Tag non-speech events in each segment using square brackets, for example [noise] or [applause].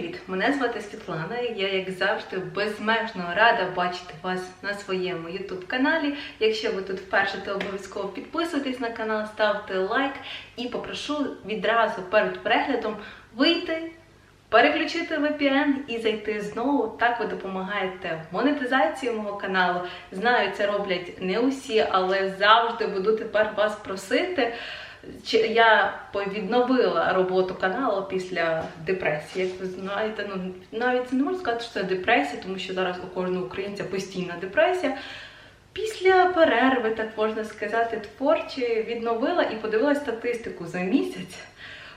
привіт! Мене звати Світлана. Я, як завжди, безмежно рада бачити вас на своєму youtube каналі. Якщо ви тут вперше, то обов'язково підписуйтесь на канал, ставте лайк і попрошу відразу перед переглядом вийти. Переключити VPN і зайти знову. Так ви допомагаєте монетизації мого каналу. Знаю, це роблять не усі, але завжди буду тепер вас просити. Я відновила роботу каналу після депресії. Як ви знаєте, ну навіть не можу сказати, що це депресія, тому що зараз у кожного українця постійна депресія. Після перерви, так можна сказати, творчі відновила і подивилася статистику за місяць.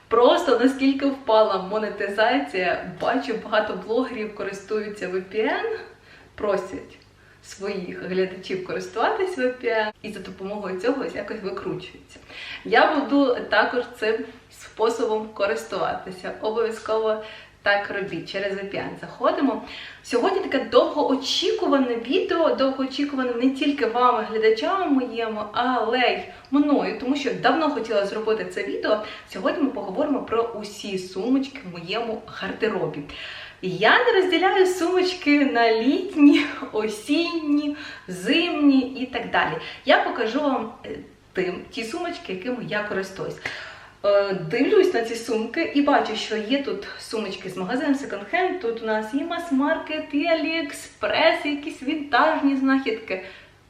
Просто наскільки впала монетизація, бачу, багато блогерів користуються VPN, просять своїх глядачів користуватись VPN і за допомогою цього якось викручуються. Я буду також цим способом користуватися. Обов'язково так робіть через VPN. Заходимо. Сьогодні таке довгоочікуване відео, довгоочікуване не тільки вами, глядачами моєму, але й мною, тому що давно хотіла зробити це відео. Сьогодні ми поговоримо про усі сумочки в моєму гардеробі. Я не розділяю сумочки на літні, [laughs] осінні, зимні і так далі. Я покажу вам е, тим ті сумочки, якими я користуюсь. Е, Дивлюсь на ці сумки і бачу, що є тут сумочки з Second Hand, тут у нас і мас-маркет, і Аліекспрес, і якісь вінтажні знахідки.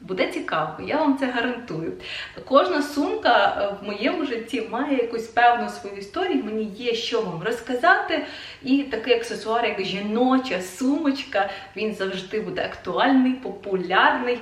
Буде цікаво, я вам це гарантую. Кожна сумка е, в моєму житті має якусь певну свою історію, мені є що вам розказати. І такий аксесуар, як жіноча сумочка, він завжди буде актуальний, популярний.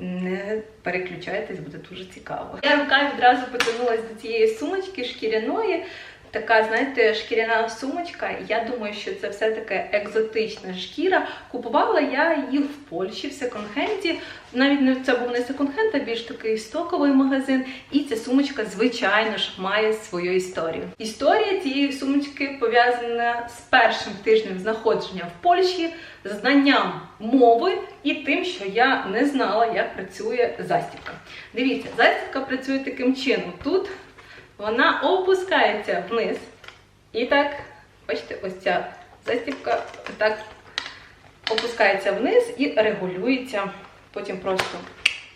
Не переключайтесь, буде дуже цікаво. Я руками відразу потягнулася до цієї сумочки шкіряної. Така, знаєте, шкіряна сумочка. Я думаю, що це все-таки екзотична шкіра. Купувала я її в Польщі в секонд-хенді. Навіть не це був не секонд-хенд, а більш такий стоковий магазин. І ця сумочка, звичайно ж, має свою історію. Історія цієї сумочки пов'язана з першим тижнем знаходження в Польщі, знанням мови і тим, що я не знала, як працює застібка. Дивіться, застібка працює таким чином. Тут вона опускається вниз. І так, бачите, ось ця застібка так опускається вниз і регулюється. Потім просто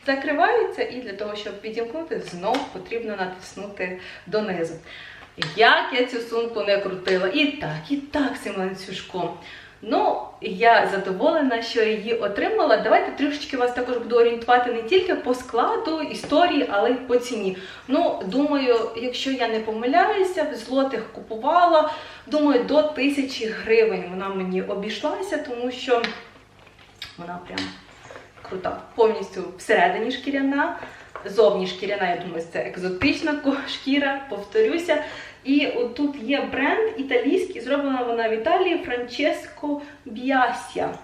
закривається, і для того, щоб підімкнути, знов потрібно натиснути донизу. Як я цю сумку не крутила, і так, і так цим ланцюжком. Ну, я задоволена, що її отримала. Давайте трішечки вас також буду орієнтувати не тільки по складу, історії, але й по ціні. Ну, думаю, якщо я не помиляюся, в злотих купувала, думаю, до тисячі гривень вона мені обійшлася, тому що вона прям крута. Повністю всередині шкіряна, зовні шкіряна, я думаю, це екзотична шкіра, повторюся. І тут є бренд італійський, зроблена вона в Італії Франческо Біасія.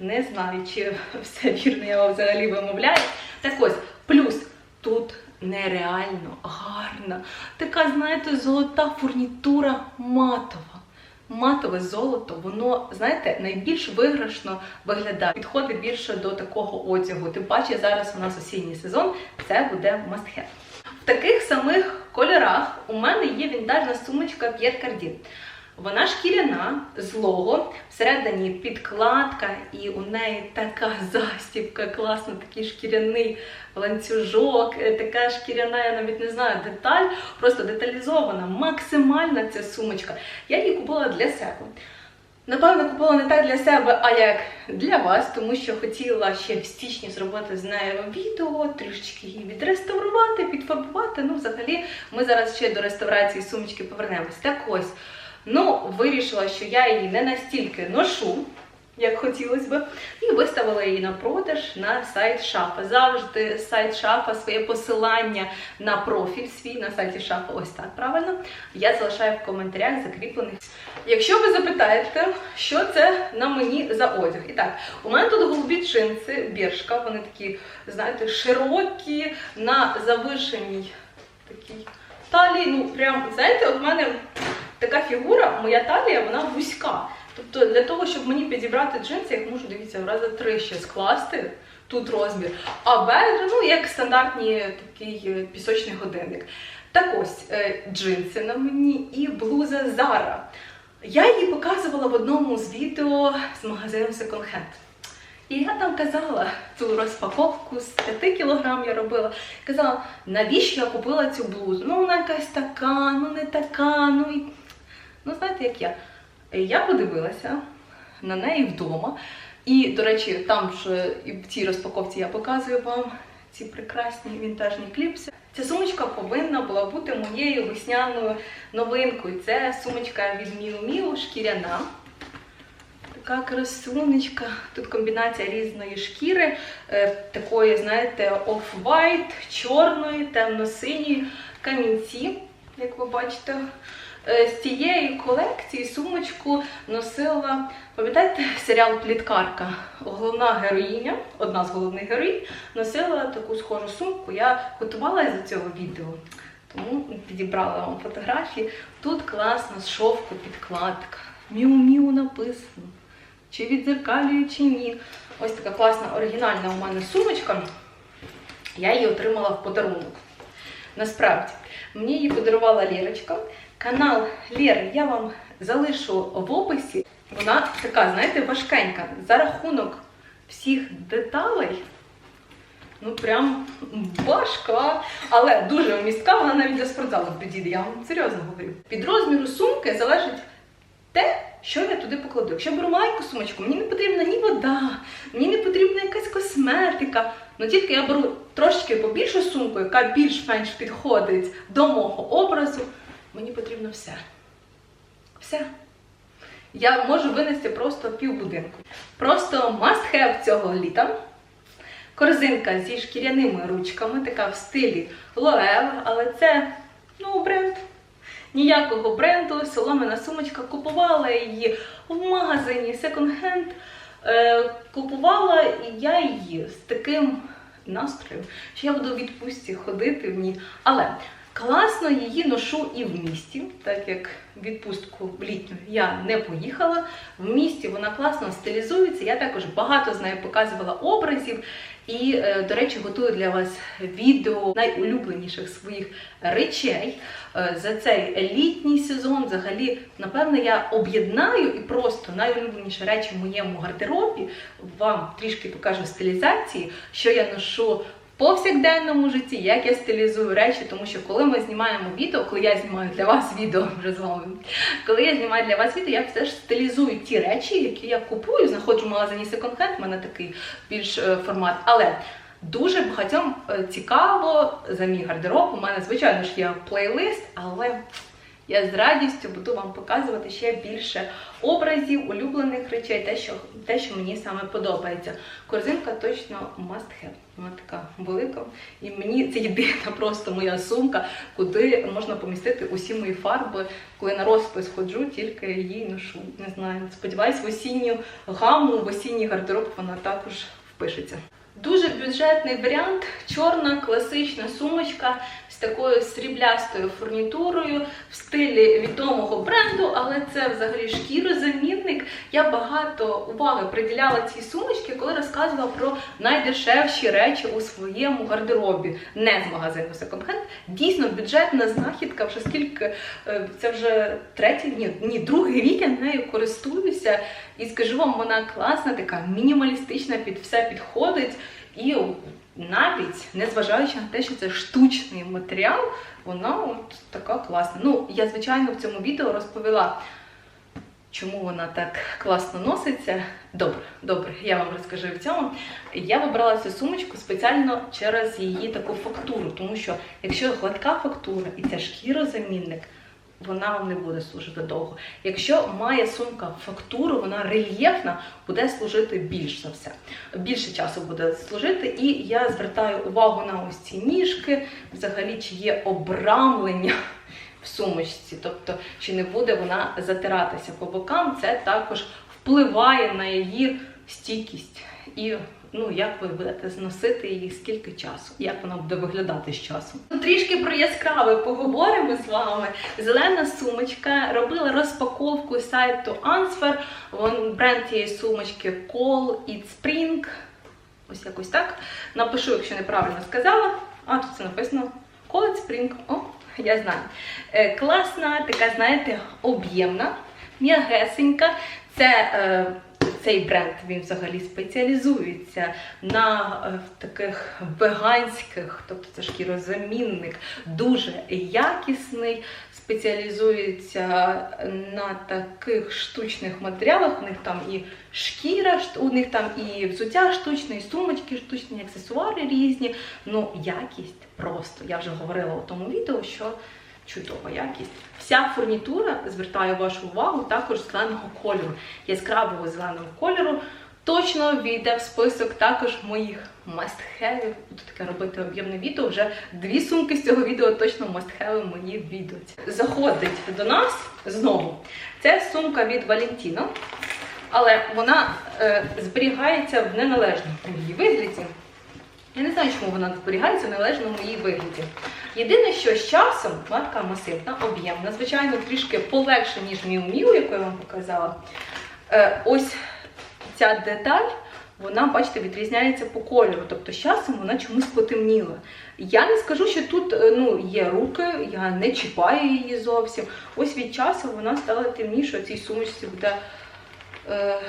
Не знаю, чи [laughs] все вірно я вам взагалі вимовляю. Так ось, плюс тут нереально гарна. Така, знаєте, золота фурнітура матова. Матове золото, воно, знаєте, найбільш виграшно виглядає. Підходить більше до такого одягу. Тим паче зараз у нас осінній сезон, це буде have. В таких самих кольорах у мене є вінтажна сумочка Pierre Cardin. Вона шкіряна з лого, всередині підкладка, і у неї така [laughs] застібка, класно, такий шкіряний ланцюжок, е, така шкіряна, я навіть не знаю, деталь, просто деталізована, максимальна ця сумочка. Я її купила для себе. Напевно, купила не так для себе, а як для вас, тому що хотіла ще в січні зробити з нею відео, трішечки її відреставрувати, підфарбувати. Ну, взагалі, ми зараз ще до реставрації сумочки повернемось. Так ось, ну, вирішила, що я її не настільки ношу, як хотілося би, і виставила її на продаж на сайт Шафа. Завжди сайт Шафа, своє посилання на профіль свій на сайті Шафа, ось так правильно. Я залишаю в коментарях закріплених. Якщо ви запитаєте, що це на мені за одяг. І так, у мене тут голубі джинси, біршка, вони такі, знаєте, широкі, на завишеній такій талії. Ну, прям, знаєте, от в мене така фігура, моя талія, вона вузька. Тобто для того, щоб мені підібрати джинси, я їх можу, дивіться, в рази три ще скласти. Тут розмір, а бедра, ну як стандартний такий е, пісочний годинник. Так ось, е, джинси на мені і блуза Zara. Я її показувала в одному з відео з магазину Second Hand. І я там казала цю розпаковку з 5 кілограм я робила. Казала, навіщо я купила цю блузу? Ну, вона якась така, ну не така, ну і. Ну, знаєте, як я. Я подивилася на неї вдома. І, до речі, там ж в цій розпаковці я показую вам ці прекрасні вінтажні кліпси. Ця сумочка повинна була бути моєю весняною новинкою. Це сумочка від Miu Miu, шкіряна. Така красунечка. Тут комбінація різної шкіри, е, такої, знаєте, off-white, чорної, темно-синьої камінці, як ви бачите. Е, З цієї колекції сумочку носила, пам'ятаєте, серіал Пліткарка. Головна героїня, одна з головних героїнь, носила таку схожу сумку. Я готувалася до цього відео, тому підібрала вам фотографії. Тут класно з шовку підкладка. Міу-міу написано. Чи відзеркалює, чи ні. Ось така класна оригінальна у мене сумочка. Я її отримала в подарунок. Насправді, мені її подарувала Лірочка. Канал Лєри я вам залишу в описі. Вона така, знаєте, важкенька. За рахунок всіх деталей. Ну, прям важка, але дуже вмістка, вона навіть для спортзалу підійде, я вам серйозно говорю. Від розміру сумки залежить те, що я туди покладу. Якщо я беру маленьку сумочку, мені не потрібна ні вода, мені не потрібна якась косметика. Ну тільки я беру трошечки побільшу сумку, яка більш-менш підходить до мого образу, мені потрібно все. Все. Я можу винести просто півбудинку. Просто must have цього літа. Корзинка зі шкіряними ручками, така в стилі Лоел, але це ну, бренд. Ніякого бренду, соломина сумочка. Купувала її в магазині. Е, купувала я її з таким настроєм, що я буду відпустці ходити в ній. Але класно її ношу і в місті, так як відпустку літню я не поїхала. В місті вона класно стилізується. Я також багато з нею показувала образів. І, е, до речі, готую для вас відео найулюбленіших своїх речей Е, за цей літній сезон. Взагалі, напевно, я об'єднаю і просто найулюбленіші речі в моєму гардеробі. Вам трішки покажу стилізації, що я ношу повсякденному житті, як я стилізую речі, тому що коли ми знімаємо відео, коли я знімаю для вас відео [laughs] вже з вами, коли я знімаю для вас відео, я все ж стилізую ті речі, які я купую, знаходжу в магазині Hand, в мене такий більш е, формат. Але Дуже багатьом е, цікаво за мій гардероб. У мене, звичайно ж, є плейлист, але я з радістю буду вам показувати ще більше образів, улюблених речей, те, що те, що мені саме подобається. Корзинка точно must have. Вона така велика. І мені це єдина просто моя сумка, куди можна помістити усі мої фарби. Коли на розпис ходжу, тільки її ношу. Не знаю. Сподіваюсь, в осінню гаму, в осінній гардероб вона також впишеться. Дуже бюджетний варіант, чорна класична сумочка з такою сріблястою фурнітурою в стилі відомого бренду, але це взагалі шкірозамінник. Я багато уваги приділяла цій сумочці, коли розказувала про найдешевші речі у своєму гардеробі, не з магазину Hand. Дійсно, бюджетна знахідка, вже скільки е, це вже третій, ні, ні, другий рік я нею користуюся. І скажу вам, вона класна, така мінімалістична, під все підходить. І навіть незважаючи на те, що це штучний матеріал, вона от така класна. Ну, я, звичайно, в цьому відео розповіла, чому вона так класно носиться. Добре, добре, я вам розкажу в цьому. Я вибрала цю сумочку спеціально через її таку фактуру, тому що якщо гладка фактура і це шкірозамінник, вона вам не буде служити довго. Якщо має сумка фактуру, вона рельєфна, буде служити більш за все. Більше часу буде служити. І я звертаю увагу на ось ці ніжки, взагалі, чи є обрамлення в сумочці, тобто чи не буде вона затиратися по бокам, це також впливає на її стійкість. І ну, як ви будете зносити її скільки часу, як вона буде виглядати з часом. Ну, Трішки про яскраве поговоримо з вами. Зелена сумочка робила розпаковку сайту Answer. Вон бренд цієї сумочки Call It Spring. Ось якось так. Напишу, якщо неправильно сказала. А тут це написано Call It Spring. О, я знаю. Е, класна, така, знаєте, об'ємна. м'ягесенька. Це е, цей бренд він взагалі спеціалізується на е, таких веганських, тобто це шкірозамінник, дуже якісний, спеціалізується на таких штучних матеріалах. У них там і шкіра, у них там і взуття штучне, і сумочки штучні, і аксесуари різні. Ну, якість просто. Я вже говорила у тому відео, що чудова якість. Вся фурнітура, звертаю вашу увагу, також зеленого кольору, яскравого зеленого кольору. Точно війде в список також моїх must-have. Буду таке робити об'ємне відео. Вже дві сумки з цього відео точно must-have мої відео. Заходить до нас знову. Це сумка від Valentino, але вона е, зберігається в неналежному її вигляді. Я не знаю, чому вона зберігається в належному її вигляді. Єдине, що з часом вона така масивна, об'ємна, звичайно, трішки полегше, ніж Miu Miu, яку я вам показала. Е, ось ця деталь, вона, бачите, відрізняється по кольору. Тобто з часом вона чомусь потемніла. Я не скажу, що тут е, ну, є руки, я не чіпаю її зовсім. Ось від часу вона стала темнішою, цій сумочці буде. Е,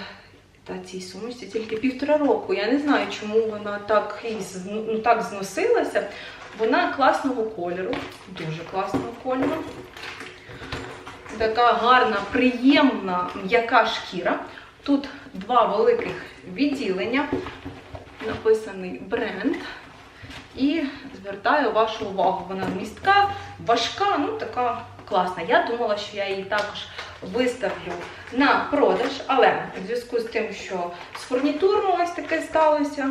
та цій сумочці тільки півтора року. Я не знаю, чому вона так, ну, так зносилася. Вона класного кольору, дуже класного кольору. Така гарна, приємна, м'яка шкіра. Тут два великих відділення, написаний бренд. І звертаю вашу увагу. Вона містка, важка, ну така класна. Я думала, що я її також виставлю на продаж, але в зв'язку з тим, що з фурнітурою ось таке сталося,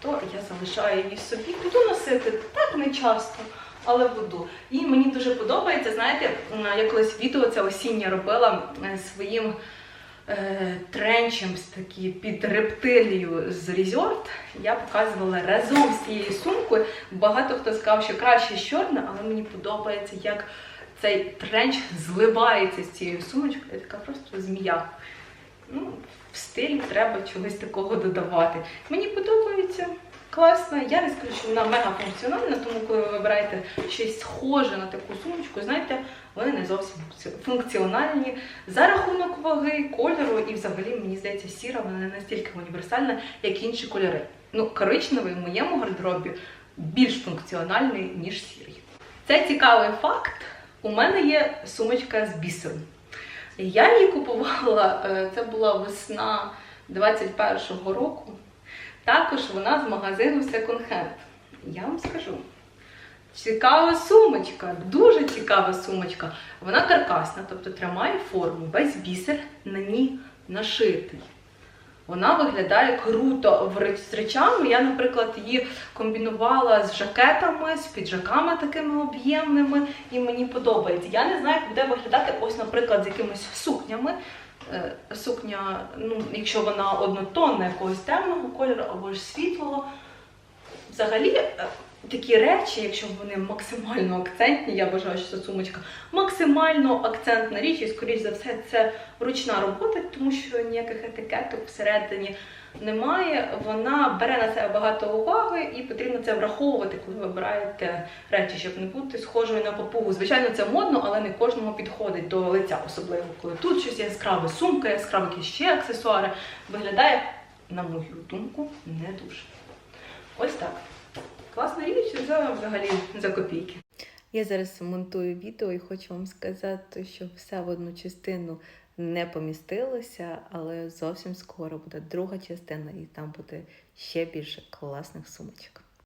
то я залишаю її собі. Буду носити так не часто, але буду. І мені дуже подобається, знаєте, я колись відео це осіннє робила своїм е, тренчем такі під рептилію з Resort. Я показувала разом з цією сумкою. Багато хто сказав, що краще з чорна, але мені подобається, як цей тренч зливається з цією сумочкою. Я така просто змія. Ну, в стилі треба чогось такого додавати. Мені подобається. Класно. Я не скажу, що вона мега функціональна, тому коли ви вибираєте щось схоже на таку сумочку, знаєте, вони не зовсім функціональні. За рахунок ваги, кольору і взагалі, мені здається, сіра вона не настільки універсальна, як інші кольори. Ну, коричневий в моєму гардеробі більш функціональний, ніж сірий. Це цікавий факт. У мене є сумочка з бісеру. Я її купувала, е, це була весна 21-го року. Також вона з магазину Second Hand. Я вам скажу. Цікава сумочка, дуже цікава сумочка. Вона каркасна, тобто тримає форму, весь бісер на ній нашитий. Вона виглядає круто з речами. Я, наприклад, її комбінувала з жакетами, з піджаками такими об'ємними, і мені подобається. Я не знаю, як буде виглядати ось, наприклад, з якимись сукнями. Е, Сукня, ну, якщо вона однотонна, якогось темного кольору або ж світлого. Взагалі, е, такі речі, якщо вони максимально акцентні, я вважаю, що ця сумочка максимально акцентна річ, і скоріш за все, це ручна робота, тому що ніяких етикеток всередині немає. Вона бере на себе багато уваги і потрібно це враховувати, коли ви вибираєте речі, щоб не бути схожою на папугу. Звичайно, це модно, але не кожному підходить до лиця, особливо коли тут щось яскраве, сумка, яскраві ще аксесуари. Виглядає, на мою думку, не дуже. Ось так. Класна річ, за взагалі за копійки. Я зараз монтую відео і хочу вам сказати, що все в одну частину не помістилося, але зовсім скоро буде друга частина, і там буде ще більше класних сумочок.